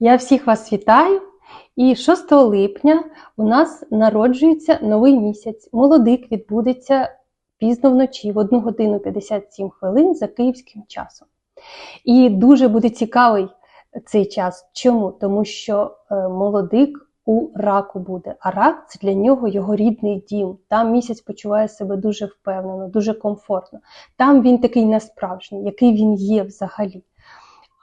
Я всіх вас вітаю. І 6 липня у нас народжується новий місяць. Молодик відбудеться пізно вночі, в 1 годину 57 хвилин за київським часом. І дуже буде цікавий цей час. Чому? Тому що е, молодик у раку буде, а рак це для нього його рідний дім. Там місяць почуває себе дуже впевнено, дуже комфортно. Там він такий несправжній, який він є взагалі.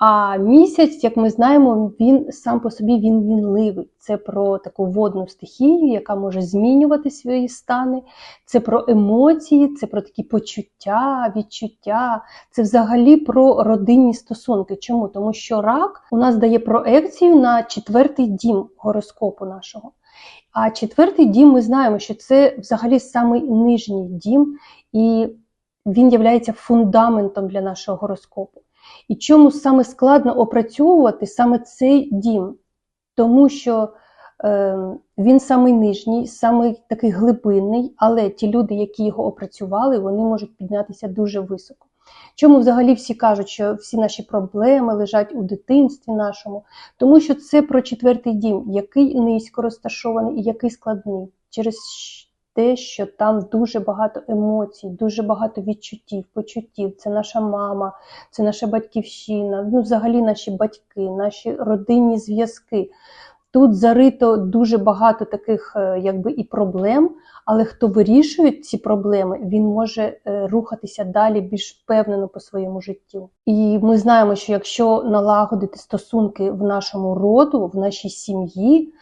А місяць, як ми знаємо, він сам по собі він мінливий. Це про таку водну стихію, яка може змінювати свої стани. Це про емоції, це про такі почуття, відчуття. Це взагалі про родинні стосунки. Чому? Тому що рак у нас дає проекцію на четвертий дім гороскопу нашого. А четвертий дім ми знаємо, що це взагалі самий нижній дім, і він є фундаментом для нашого гороскопу. І чому саме складно опрацьовувати саме цей дім? Тому що е, він самий нижній, самий такий глибинний, але ті люди, які його опрацювали, вони можуть піднятися дуже високо. Чому взагалі всі кажуть, що всі наші проблеми лежать у дитинстві нашому? Тому що це про четвертий дім, який низько розташований і який складний. Через те, що там дуже багато емоцій, дуже багато відчуттів, почуттів. Це наша мама, це наша батьківщина, ну взагалі наші батьки, наші родинні зв'язки. Тут зарито дуже багато таких е, якби і проблем, але хто вирішує ці проблеми, він може е, рухатися далі більш впевнено по своєму життю. І ми знаємо, що якщо налагодити стосунки в нашому роду, в нашій сім'ї,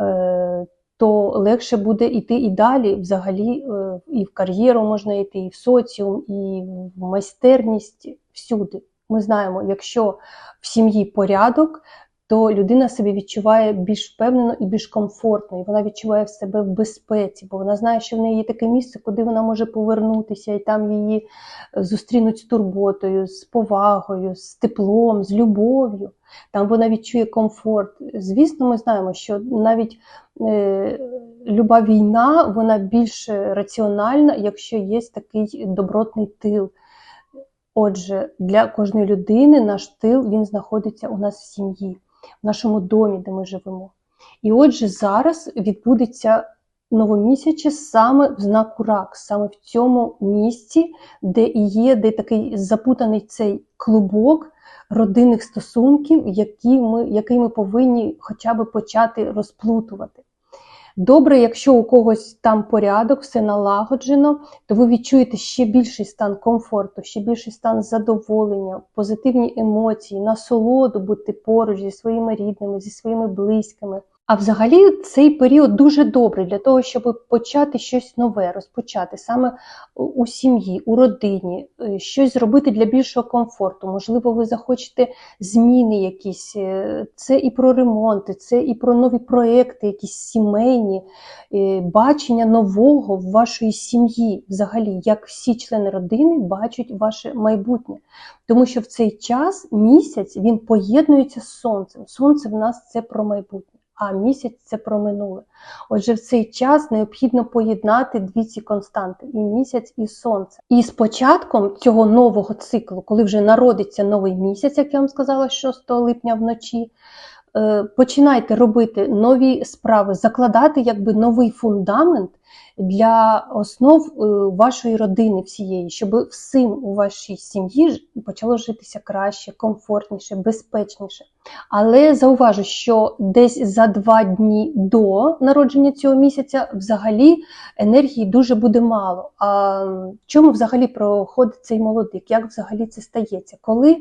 е, то легше буде йти і далі, взагалі, е, і в кар'єру можна йти, і в соціум, і в майстерність всюди. Ми знаємо, якщо в сім'ї порядок, то людина себе відчуває більш впевнено і більш комфортно, і вона відчуває себе в безпеці, бо вона знає, що в неї є таке місце, куди вона може повернутися, і там її е, зустрінуть з турботою, з повагою, з теплом, з любов'ю. Там вона відчує комфорт. Звісно, ми знаємо, що навіть е, люба війна вона більш раціональна, якщо є такий добротний тил. Отже, для кожної людини наш тил він знаходиться у нас в сім'ї в нашому домі, де ми живемо. І отже, зараз відбудеться новомісяче саме в знаку рак, саме в цьому місці, де і є де такий запутаний цей клубок родинних стосунків, які ми, який ми повинні хоча б почати розплутувати. Добре, якщо у когось там порядок, все налагоджено, то ви відчуєте ще більший стан комфорту, ще більший стан задоволення, позитивні емоції, насолоду бути поруч зі своїми рідними, зі своїми близькими. А взагалі цей період дуже добрий для того, щоб почати щось нове, розпочати саме у сім'ї, у родині, е, щось зробити для більшого комфорту. Можливо, ви захочете зміни якісь. Е, це і про ремонти, це і про нові проекти, якісь сімейні, е, бачення нового в вашої сім'ї, взагалі, як всі члени родини бачать ваше майбутнє. Тому що в цей час місяць він поєднується з сонцем. Сонце в нас це про майбутнє а місяць це про минуле. Отже, в цей час необхідно поєднати дві ці константи і місяць, і сонце. І з початком цього нового циклу, коли вже народиться новий місяць, як я вам сказала, 6 липня вночі. Е, починайте робити нові справи, закладати якби новий фундамент для основ е, вашої родини всієї, щоб всім у вашій сім'ї почало житися краще, комфортніше, безпечніше. Але зауважу, що десь за два дні до народження цього місяця взагалі енергії дуже буде мало. А чому взагалі проходить цей молодик? Як взагалі це стається? Коли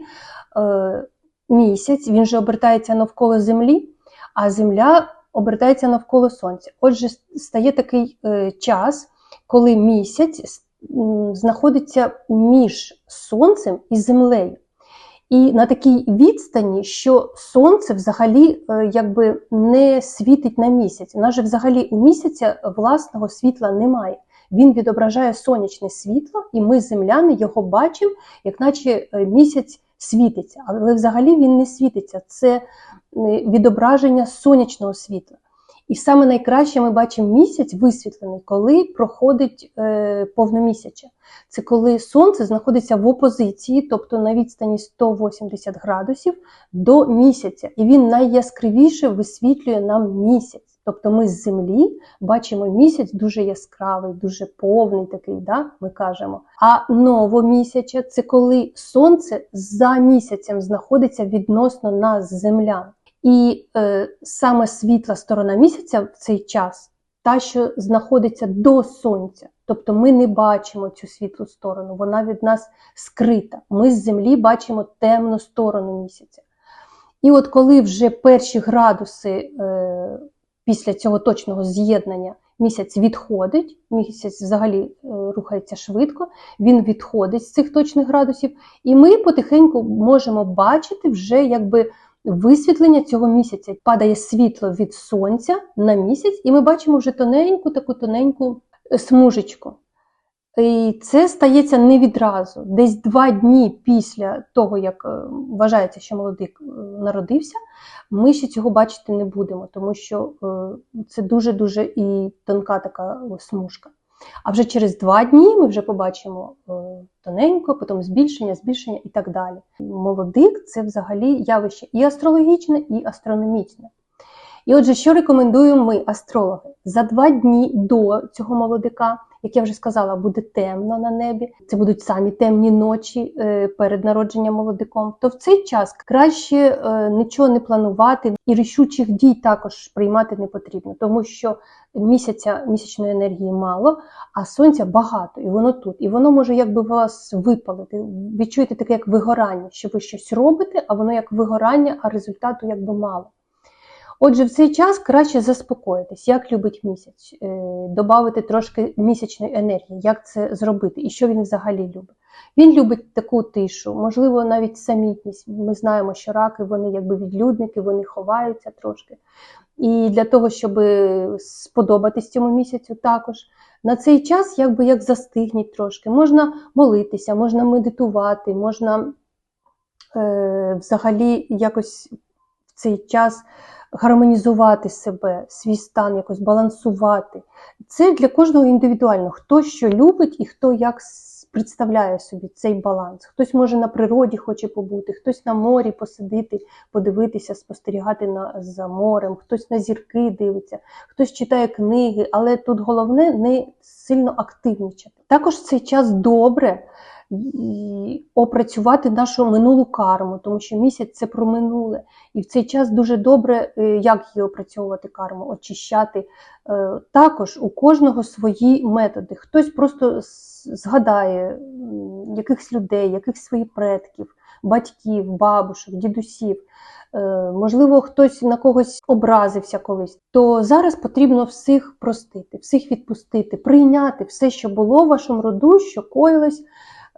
е, місяць він же обертається навколо Землі, а Земля обертається навколо Сонця. Отже, стає такий е, час, коли місяць знаходиться між Сонцем і Землею. І на такій відстані, що сонце взагалі е, якби не світить на місяць. У нас же взагалі у місяця власного світла немає. Він відображає сонячне світло, і ми, земляни, його бачимо, як наче е, місяць світиться. Але взагалі він не світиться. Це відображення сонячного світла. І саме найкраще ми бачимо місяць висвітлений, коли проходить е, повномісяча. Це коли сонце знаходиться в опозиції, тобто на відстані 180 градусів до місяця, і він найяскравіше висвітлює нам місяць. Тобто ми з землі бачимо місяць дуже яскравий, дуже повний такий, да, ми кажемо. А новомісяча це коли сонце за місяцем знаходиться відносно нас, землян. І е, саме світла сторона місяця в цей час, та, що знаходиться до сонця. Тобто ми не бачимо цю світлу сторону, вона від нас скрита. Ми з землі бачимо темну сторону місяця. І от коли вже перші градуси е, після цього точного з'єднання місяць відходить, місяць взагалі е, рухається швидко, він відходить з цих точних градусів, і ми потихеньку можемо бачити вже якби висвітлення цього місяця. Падає світло від сонця на місяць, і ми бачимо вже тоненьку, таку тоненьку е, смужечку. І це стається не відразу. Десь два дні після того, як е, вважається, що молодик е, народився, ми ще цього бачити не будемо, тому що це дуже-дуже і тонка така смужка. А вже через два дні ми вже побачимо тоненько, потім збільшення, збільшення і так далі. Молодик це взагалі явище і астрологічне, і астрономічне. І отже, що рекомендуємо ми, астрологи, за два дні до цього молодика, як я вже сказала, буде темно на небі. Це будуть самі темні ночі е, перед народженням молодиком. То в цей час краще е, нічого не планувати і рішучих дій також приймати не потрібно, тому що місяця місячної енергії мало, а сонця багато, і воно тут. І воно може якби вас випалити. Відчуєте таке як вигорання, що ви щось робите, а воно як вигорання, а результату якби мало. Отже, в цей час краще заспокоїтись, як любить місяць, е, додати трошки місячної енергії, як це зробити і що він взагалі любить. Він любить таку тишу, можливо, навіть самітність. Ми знаємо, що раки вони якби відлюдники, вони ховаються трошки. І для того, щоб сподобатись цьому місяцю, також на цей час якби як застигніть трошки. Можна молитися, можна медитувати, можна е, взагалі якось в цей час гармонізувати себе, свій стан, якось балансувати. Це для кожного індивідуально, хто що любить і хто як представляє собі цей баланс. Хтось може на природі хоче побути, хтось на морі посидити, подивитися, спостерігати на, за морем, хтось на зірки дивиться, хтось читає книги, але тут головне не сильно активнічати. Також цей час добре опрацювати нашу минулу карму, тому що місяць це про минуле. І в цей час дуже добре, е, як її опрацьовувати карму, очищати. Е, також у кожного свої методи. Хтось просто згадає якихось людей, якихось своїх предків, батьків, бабушок, дідусів. Е, можливо, хтось на когось образився колись, то зараз потрібно всіх простити, всіх відпустити, прийняти все, що було в вашому роду, що коїлось.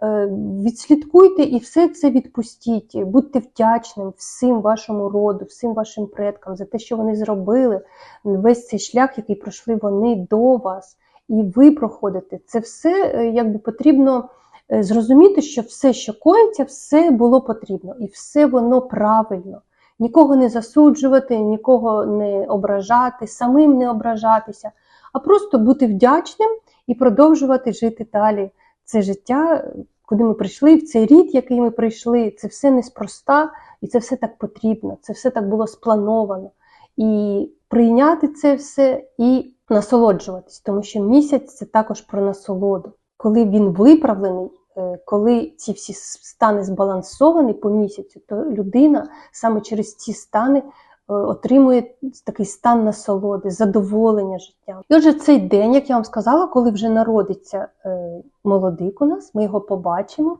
Е, відслідкуйте і все це відпустіть. Будьте вдячним всім вашому роду, всім вашим предкам за те, що вони зробили, весь цей шлях, який пройшли вони до вас, і ви проходите. Це все е, якби потрібно е, зрозуміти, що все, що коїться, все було потрібно, і все воно правильно. Нікого не засуджувати, нікого не ображати, самим не ображатися, а просто бути вдячним і продовжувати жити далі. Це життя куди ми прийшли, в цей рід, який ми прийшли, це все неспроста, і це все так потрібно, це все так було сплановано. І прийняти це все і насолоджуватись, тому що місяць це також про насолоду. Коли він виправлений, е, коли ці всі стани збалансовані по місяцю, то людина саме через ці стани отримує такий стан насолоди, задоволення життям. І отже, цей день, як я вам сказала, коли вже народиться е, молодик у нас, ми його побачимо.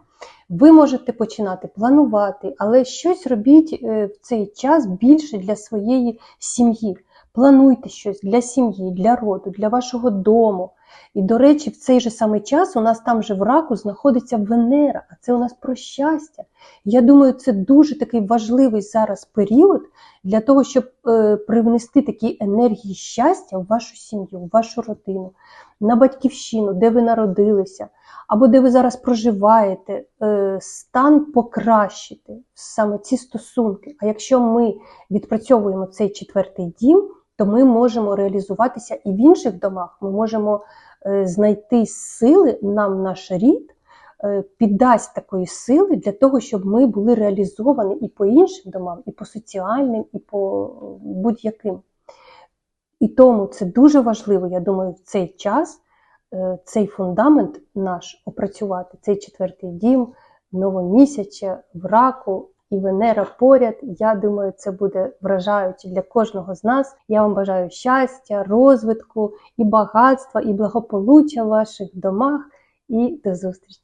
Ви можете починати планувати, але щось робіть е, в цей час більше для своєї сім'ї. Плануйте щось для сім'ї, для роду, для вашого дому. І, до речі, в цей же самий час у нас там же в раку знаходиться Венера, а це у нас про щастя. Я думаю, це дуже такий важливий зараз період для того, щоб е, привнести такі енергії щастя в вашу сім'ю, в вашу родину, на батьківщину, де ви народилися, або де ви зараз проживаєте, е, стан покращити саме ці стосунки. А якщо ми відпрацьовуємо цей четвертий дім, то ми можемо реалізуватися і в інших домах. Ми можемо е, знайти сили, нам наш рід е, піддасть такої сили для того, щоб ми були реалізовані і по іншим домам, і по соціальним, і по е, будь-яким. І тому це дуже важливо, я думаю, в цей час цей фундамент наш опрацювати, цей четвертий дім, новомісяча, в раку і Венера поряд. Я думаю, це буде вражаюче для кожного з нас. Я вам бажаю щастя, розвитку і багатства, і благополуччя в ваших домах. І до зустрічі!